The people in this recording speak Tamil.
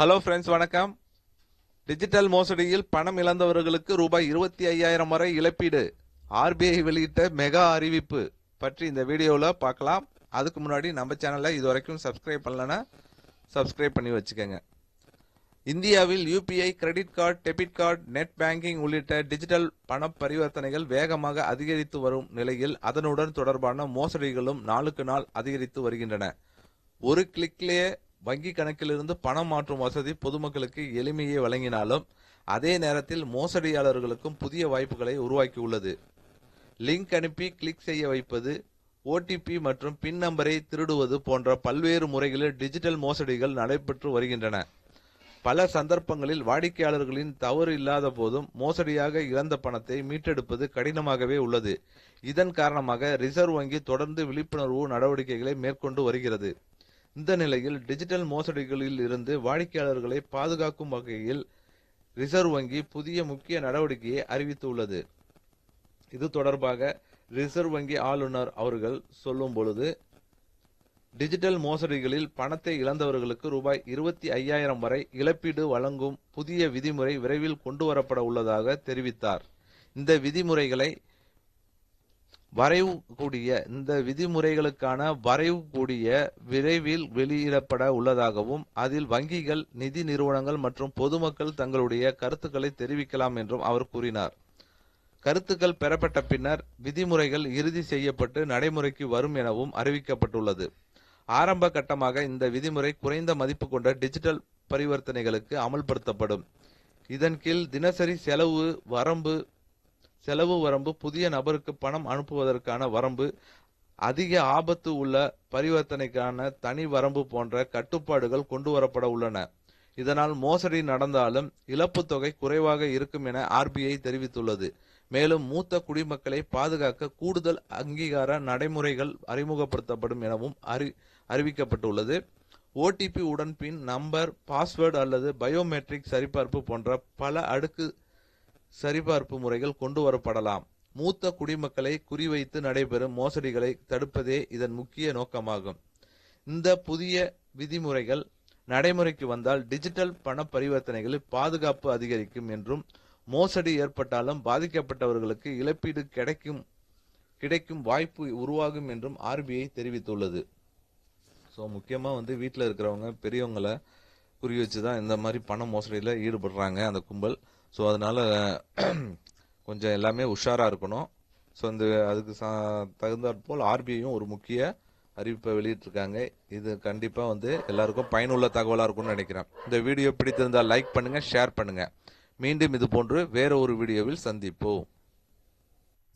ஹலோ ஃப்ரெண்ட்ஸ் வணக்கம். டிஜிட்டல் மோசடியில் பணம் இழந்தவர்களுக்கு ரூபாய் இருபத்தி ஐயாயிரம் வரை இழப்பீடு. ஆர்பிஐ வெளியிட்ட மெகா அறிவிப்பு பற்றி இந்த வீடியோவில் பார்க்கலாம். அதுக்கு முன்னாடி நம்ம சேனலை இது வரைக்கும் சப்ஸ்கிரைப் பண்ணலன்னா சப்ஸ்கிரைப் பண்ணி வச்சுக்கோங்க. இந்தியாவில் UPI credit card debit card net banking உள்ளிட்ட டிஜிட்டல் பண பரிவர்த்தனைகள் வேகமாக அதிகரித்து வரும் நிலையில் அதனுடன் தொடர்பான மோசடிகளும் நாளுக்கு நாள் அதிகரித்து வருகின்றன. ஒரு கிளிக்லேயே வங்கி கணக்கிலிருந்து பணம் மாற்றும் வசதி பொதுமக்களுக்கு எளிமையை வழங்கினாலும் அதே நேரத்தில் மோசடியாளர்களுக்கும் புதிய வாய்ப்புகளை உருவாக்கியுள்ளது. லிங்க் அனுப்பி கிளிக் செய்ய வைப்பது ஓடிபி மற்றும் பின் நம்பரை திருடுவது போன்ற பல்வேறு முறைகளில் டிஜிட்டல் மோசடிகள் நடைபெற்று வருகின்றன. பல சந்தர்ப்பங்களில் வாடிக்கையாளர்களின் தவறு இல்லாத போதும் மோசடியாக இழந்த பணத்தை மீட்டெடுப்பது கடினமாகவே உள்ளது. இதன் காரணமாக ரிசர்வ் வங்கி தொடர்ந்து விழிப்புணர்வு நடவடிக்கைகளை மேற்கொண்டு வருகிறது. இந்த நிலையில் டிஜிட்டல் மோசடிகளில் இருந்து வாடிக்கையாளர்களை பாதுகாக்கும் வகையில் ரிசர்வ் வங்கி புதிய முக்கிய நடவடிக்கையை அறிவித்துள்ளது. இது தொடர்பாக ரிசர்வ் வங்கி ஆளுநர் அவர்கள் சொல்லும் பொழுது டிஜிட்டல் மோசடிகளில் பணத்தை இழந்தவர்களுக்கு ரூபாய் இருபத்தி ஐயாயிரம் வரை இழப்பீடு வழங்கும் புதிய விதிமுறை விரைவில் கொண்டு வரப்பட உள்ளதாக தெரிவித்தார். இந்த விதிமுறைகளை வரைவு கூடிய இந்த விதிமுறைகளுக்கான வரைவு கூடிய விரைவில் வெளியிடப்பட உள்ளதாகவும் அதில் வங்கிகள் நிதி நிறுவனங்கள் மற்றும் பொதுமக்கள் தங்களுடைய கருத்துக்களை தெரிவிக்கலாம் என்றும் அவர் கூறினார். கருத்துக்கள் பெறப்பட்ட பின்னர் விதிமுறைகள் இறுதி செய்யப்பட்டு நடைமுறைக்கு வரும் எனவும் அறிவிக்கப்பட்டுள்ளது. ஆரம்ப கட்டமாக இந்த விதிமுறை குறைந்த மதிப்பு கொண்ட டிஜிட்டல் பரிவர்த்தனைகளுக்கு அமல்படுத்தப்படும். இதன் கீழ் தினசரி செலவு வரம்பு செலவு வரம்பு புதிய நபருக்கு பணம் அனுப்புவதற்கான வரம்பு அதிக ஆபத்து உள்ள பரிவர்த்தனைக்கான தனி வரம்பு போன்ற கட்டுப்பாடுகள் கொண்டு வரப்பட உள்ளன. இதனால் மோசடி நடந்தாலும் இழப்பு தொகை குறைவாக இருக்கும் என ஆர்பிஐ தெரிவித்துள்ளது. மேலும் மூத்த குடிமக்களை பாதுகாக்க கூடுதல் அங்கீகார நடைமுறைகள் அறிமுகப்படுத்தப்படும் எனவும் அறி அறிவிக்கப்பட்டுள்ளது. ஓடிபி உடன் பின் நம்பர் பாஸ்வேர்டு அல்லது பயோமெட்ரிக் சரிபார்ப்பு போன்ற பல அடுக்கு சரிபார்ப்பு முறைகள் கொண்டு வரப்படலாம். மூத்த குடிமக்களை குறிவைத்து நடைபெறும் மோசடிகளை தடுப்பதே இதன் முக்கிய நோக்கமாகும். இந்த புதிய விதிமுறைகள் நடைமுறைக்கு வந்தால் டிஜிட்டல் பண பரிவர்த்தனைகளில் பாதுகாப்பு அதிகரிக்கும் என்றும் மோசடி ஏற்பட்டாலும் பாதிக்கப்பட்டவர்களுக்கு இழப்பீடு கிடைக்கும் கிடைக்கும் வாய்ப்பு உருவாகும் என்றும் ஆர்பிஐ தெரிவித்துள்ளது. ஸோ முக்கியமாக வந்து வீட்டில் இருக்கிறவங்க பெரியவங்களை குறி வச்சு தான் இந்த மாதிரி பண மோசடியில் ஈடுபடுறாங்க அந்த கும்பல். ஸோ அதனால் கொஞ்சம் எல்லாமே உஷாராக இருக்கணும். ஸோ இந்த அதுக்கு சா தகுந்தாற்போல் ஆர்பிஐயும் ஒரு முக்கிய அறிவிப்பை வெளியிட்டிருக்காங்க. இது கண்டிப்பாக வந்து எல்லாருக்கும் பயனுள்ள தகவலாக இருக்கும்னு நினைக்கிறேன். இந்த வீடியோ பிடித்திருந்தால் லைக் பண்ணுங்கள் ஷேர் பண்ணுங்கள் மீண்டும் இது போன்று வேற ஒரு வீடியோவில் சந்திப்போம்.